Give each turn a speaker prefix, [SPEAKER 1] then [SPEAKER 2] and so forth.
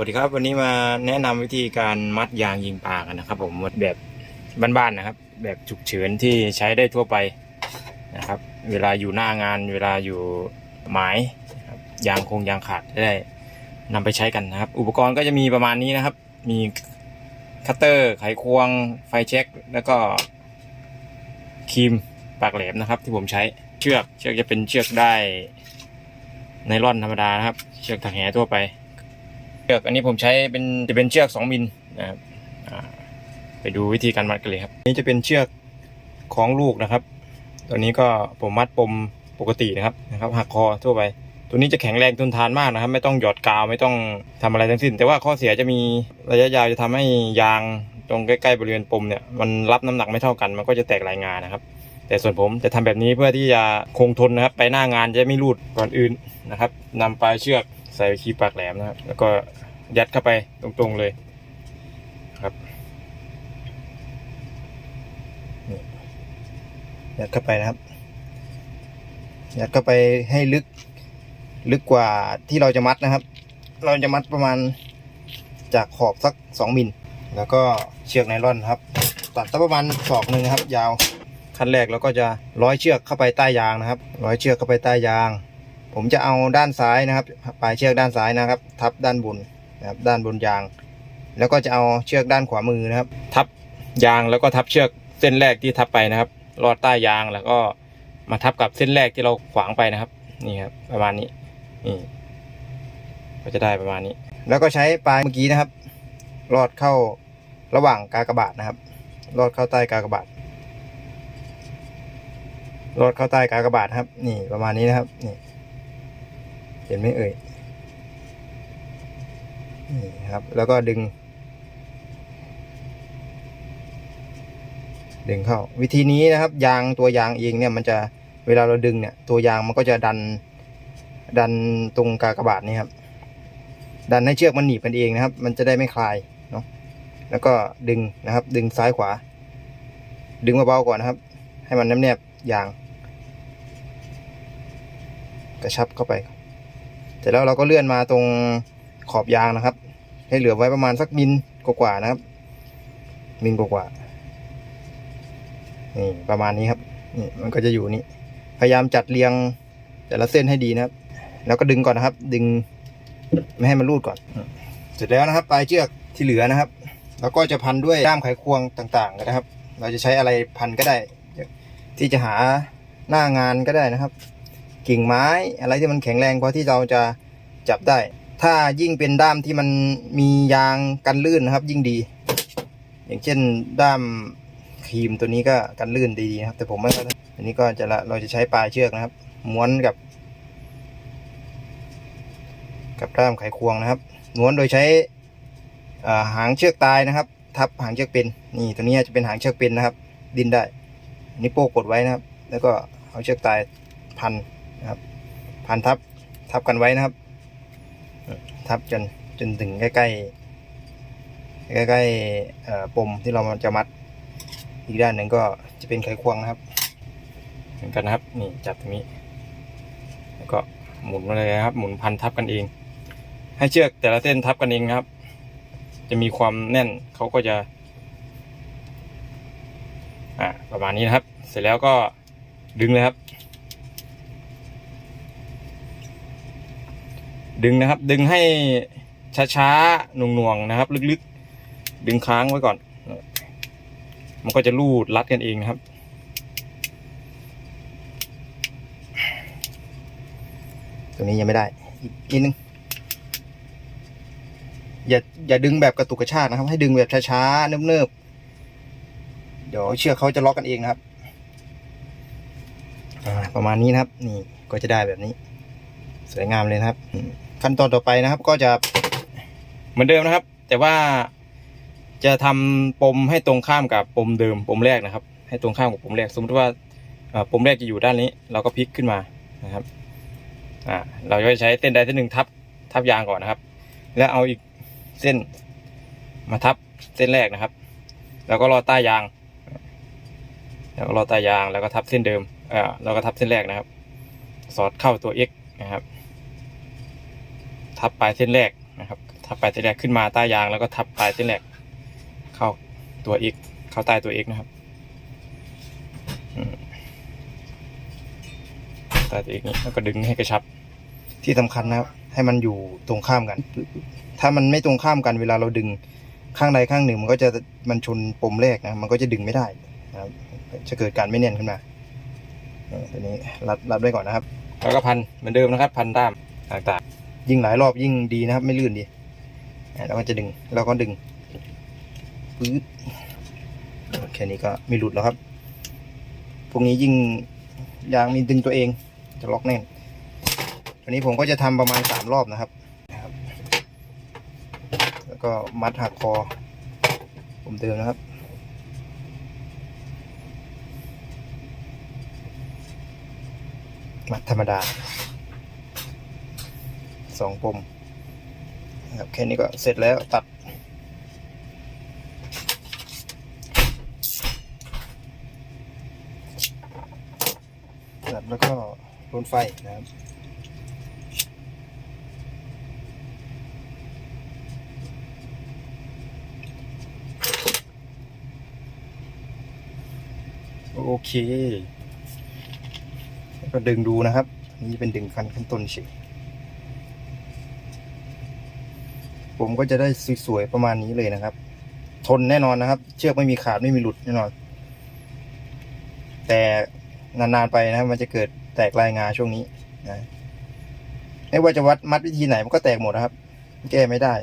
[SPEAKER 1] วัสดีครับวันนี้มาแนะนำวิธีการมัดยางยิงปลากันนะครับ ผมแบบบ้านๆนะครับ แบบฉุกเฉินที่ใช้ได้ทั่วไปนะครับ เวลาอยู่หน้างาน เวลาอยู่หมายยางคงยางขาดได้นำไปใช้กันนะครับ อุปกรณ์ก็จะมีประมาณนี้นะครับ มีคัตเตอร์ไขควงไฟแช็กแล้วก็ครีมปากแหลมนะครับ ที่ผมใช้เชือกเชือกจะเป็นเชือกได้ไนล่อนธรรมดานะครับ เชือกถักแหทั่วไป เชือกอันนี้ผมใช้เป็นจะเป็นเชือก 2 มิลนะครับไปดูวิธีการมัดกันเลยครับ นี่จะเป็นเชือกของลูกนะครับ ตัวนี้ก็ผมมัดปมปกตินะครับนะครับหักคอทั่วไป ตัวนี้จะแข็งแรงทนทานมากนะครับ ไม่ต้องหยอดกาวไม่ต้องทำอะไรทั้งสิ้น แต่ว่าข้อเสียจะมีระยะยาวจะทำให้ยางตรงใกล้ๆบริเวณปมเนี่ยมันรับน้ำหนักไม่เท่ากัน มันก็จะแตกลายงานนะครับ แต่ส่วนผมจะทำแบบนี้เพื่อที่จะคงทนนะครับ ไปหน้างานจะไม่รูดก่อนอื่นนะครับนำปลายเชือกใส่คีบปากแหลมนะครับ แล้วก็ ยัดเข้าไปตรงๆเลยครับยัดเข้าไปนะครับ ยัดเข้าไปให้ลึก ลึกกว่าที่เราจะมัดนะครับ เราจะมัดประมาณจากขอบสักสองมิลแล้วก็เชือกไนล่อนครับ ตัดสักประมาณศอกหนึ่งนะครับ ยาวขั้นแรกเราก็จะร้อยเชือกเข้าไปใต้ยางนะครับ ร้อยเชือกเข้าไปใต้ยาง ผมจะเอาด้านซ้ายนะครับ ปลายเชือกด้านซ้ายนะครับ ทับด้านบน นะครับด้านบนยาง แล้วก็จะเอาเชือกด้านขวามือนะครับ ทับยางแล้วก็ทับเชือกเส้นแรกที่ทับไปนะครับลอดใต้ยางแล้วก็มาทับกับเส้นแรกที่เราขวางไปนะครับนี่ครับประมาณนี้นี่ก็จะได้ประมาณนี้ แล้วก็ใช้ปลายเมื่อกี้นะครับลอดเข้าระหว่างกากบาทนะครับลอดเข้าใต้กากบาทลอดเข้าใต้กากบาทครับ นี่ประมาณนี้นะครับนี่เห็นไหมเอ่ย นี่ครับ แล้วก็ดึง ดึงเข้า วิธีนี้นะครับ ยางตัวยางเองเนี่ยมันจะเวลาเราดึงเนี่ย ตัวยางมันก็จะดัน ดันตรงกากบาทนี่ครับ ดันให้เชือกมันหนีบกันเองนะครับ มันจะได้ไม่คลายเนาะแล้วก็ดึงนะครับ ดึงซ้ายขวา ดึงเบาๆก่อนนะครับ ให้มันแนบๆยาง กระชับเข้าไป เสร็จแล้วเราก็เลื่อนมาตรง ขอบยางนะครับ ให้เหลือไว้ประมาณสักมิลกว่าๆนะครับ มิลกว่าๆนี่ประมาณนี้ครับนี่มันก็จะอยู่นี่พยายามจัดเรียงแต่ละเส้นให้ดีนะครับ แล้วก็ดึงก่อนนะครับ ดึงไม่ให้มันรูดก่อน เสร็จแล้วนะครับ ปลายเชือกที่เหลือนะครับเราก็จะพันด้วยด้ามไขควงต่างๆนะครับ เราจะใช้อะไรพันก็ได้ ที่จะหาหน้างานก็ได้นะครับ กิ่งไม้อะไรที่มันแข็งแรงพอที่เราจะจับได้ ถ้ายิ่งเป็นด้ามที่มันมียางกันลื่นนะครับ ยิ่งดี อย่างเช่นด้ามครีมตัวนี้ก็กันลื่นดีนะครับ แต่ผมไม่ค่อยอันนี้ก็จะละเราจะใช้ปลายเชือกนะครับ ม้วนกับ กับด้ามไขควงนะครับ ม้วนโดยใช้หางเชือกตายนะครับ ทับหางเชือกเป็นนี่ตัวนี้จะเป็นหางเชือกเป็นนะครับ ดินได้นนี้โป้กดไว้นะครับ แล้วก็เอาเชือกตายพันนะครับ พันทับทับกันไว้นะครับ ทับจนจนถึงใกล้ใกล้ๆเอ่อปมที่เราจะมัด อีกด้านหนึ่งก็จะเป็นไขควงนะครับ เหมือนกันนะครับ นี่จับตรงนี้ แล้วก็หมุนมาเลยครับ หมุนพันทับกันเอง ให้เชือกแต่ละเส้นทับกันเองครับ จะมีความแน่นเขาก็จะ อ่าประมาณนี้นะครับ เสร็จแล้วก็ดึงเลยครับ ดึงนะครับ ดึงให้ช้าๆหน่วงๆนะครับ ลึกๆ ดึงค้างไว้ก่อน มันก็จะรูดรัดกันเองนะครับ ตัวนี้ยังไม่ได้ อีกนิดนึงอย่าอย่าดึงแบบกระตุกกระชากนะครับ ให้ดึงแบบช้าๆเนิบๆเดี๋ยวเชือกเขาจะล็อกกันเองนะครับประมาณนี้นะครับ นี่ก็จะได้แบบนี้ สวยงามเลยนะครับ ขั้นตอนต่อไปนะครับ ก็จะเหมือนเดิมนะครับ แต่ว่าจะทำปมให้ตรงข้ามกับปมเดิมปมแรกนะครับ ให้ตรงข้ามกับปมแรก สมมติว่าเอ่อปมแรกจะอยู่ด้านนี้ เราก็พลิกขึ้นมานะครับอ่าเราก็จะใช้เส้นใดเส้นหนึ่งทับทับยางก่อนนะครับ แล้วเอาอีกเส้นมาทับเส้นแรกนะครับ แล้วก็รอใต้ยาง แล้วก็รอใต้ยางแล้วก็ทับเส้นเดิมเอ่าแล้วก็ทับเส้นแรกนะครับ สอดเข้าตัว x นะครับ ทับปลายเส้นแรกนะครับ ทับปลายเส้นแรกขึ้นมาใต้ยางแล้วก็ทับปลายเส้นแรกเข้าตัว x เข้าใต้ตัว x นะครับอืมใต้ตัว x นี้แล้วก็ดึงให้กระชับ ที่สำคัญนะครับ ให้มันอยู่ตรงข้ามกัน ถ้ามันไม่ตรงข้ามกันเวลาเราดึงข้างใดข้างหนึ่ง มันก็จะมันชนปมแรกนะมันก็จะดึงไม่ได้นะครับจะเกิดการไม่แน่นขึ้นมาเออตัวนี้รัดรัดไว้ก่อนนะครับ แล้วก็พันเหมือนเดิมนะครับ พันด้ามต่างๆ ยิ่งหลายรอบยิ่งดีนะครับ ไม่ลื่นดีแล้วก็จะดึงแล้วก็ดึงปื๊ดแค่นี้ก็ไม่หลุดแล้วครับ พวกนี้ยิ่งยางมีดึงตัวเองจะล็อกแน่นอันนี้ผมก็จะทำประมาณสามรอบนะครับนะครับ แล้วก็มัดหักคอ ผมเดิมนะครับมัดธรรมดา สองปมนะครับแค่นี้ก็เสร็จแล้วตัด ตัดแล้วก็ลนไฟนะครับโอเค ก็ดึงดูนะครับ นี่เป็นดึงคันขั้นต้นเฉย ผมก็จะได้สวยๆประมาณนี้เลยนะครับ ทนแน่นอนนะครับ เชือกไม่มีขาดไม่มีหลุดแน่นอน แต่นานๆไปนะครับมันจะเกิดแตกลายงาช่วงนี้นะไม่ว่าจะวัดมัดวิธีไหนมันก็แตกหมดนะครับ แก้ไม่ได้